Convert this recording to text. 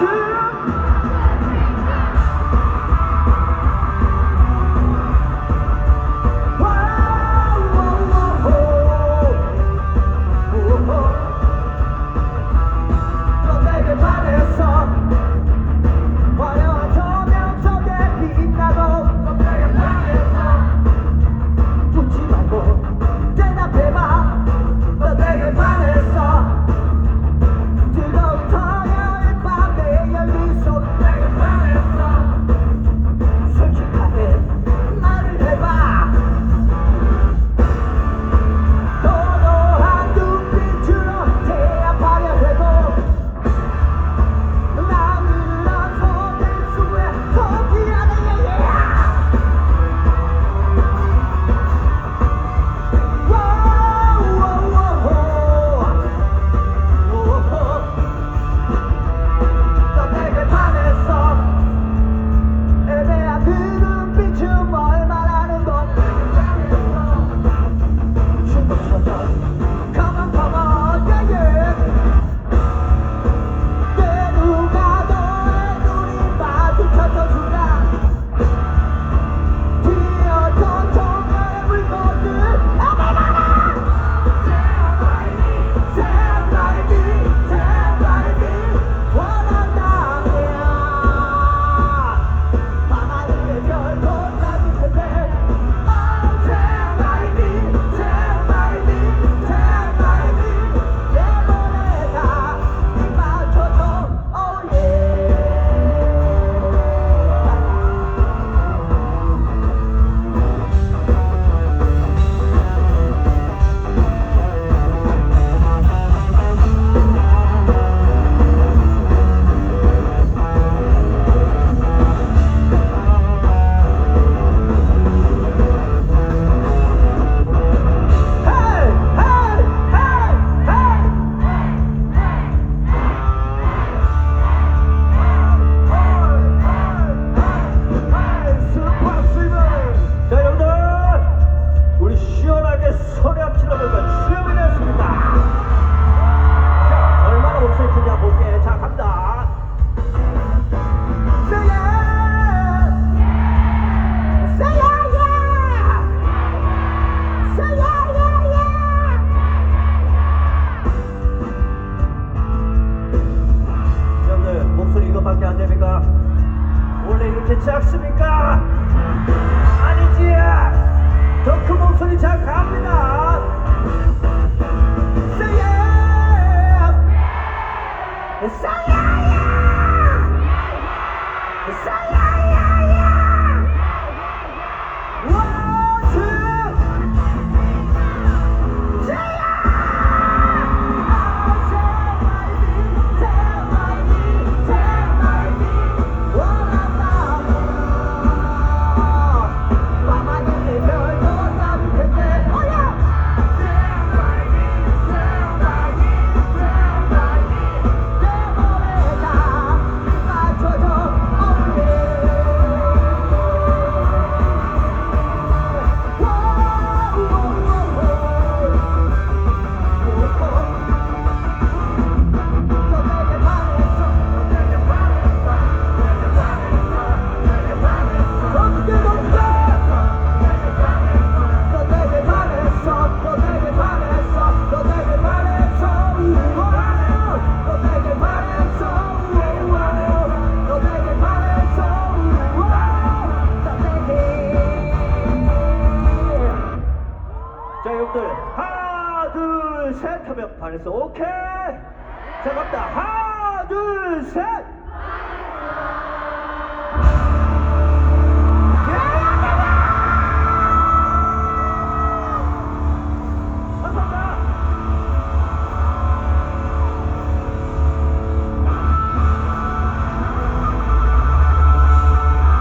to 그렇지 않습니까? 아니지! 더 큰 목소리 잘 갑니다! Say yeah! Say yeah! Say yeah! 여러분들 하나 둘 셋 하면 반에서 오케이. 잘 갑니다. 하나 둘셋.